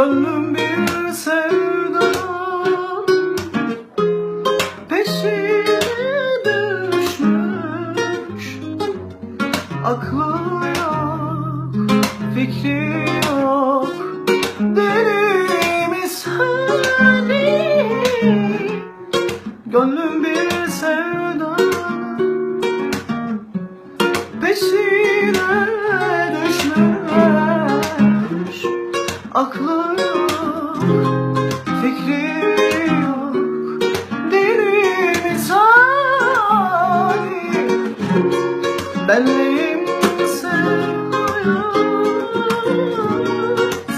Gönlüm bir sevdan. Peşine düşmüş Aklı yok, fikri yok. Deli hani? misali Gönlüm bir sevdan. Peşine düşmüş Aklı fikri yok. Bir misali Benliğim sen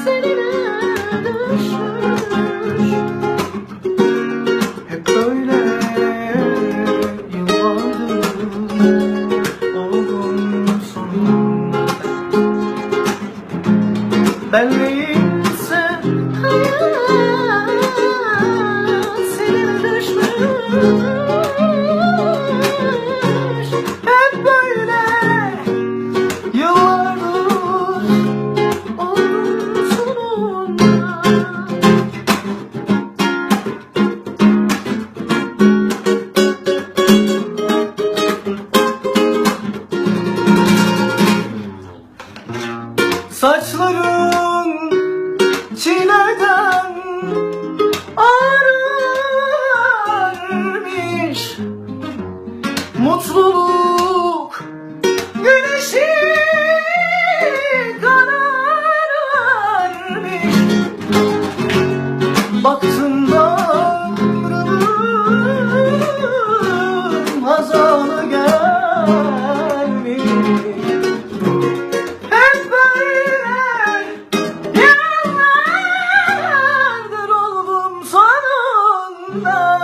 Seninle düşmüş. Hep böyle yıllardır Oldum sonunda. Benliğim sen Hayal çileden ağarmış Mutluluk güneşi love.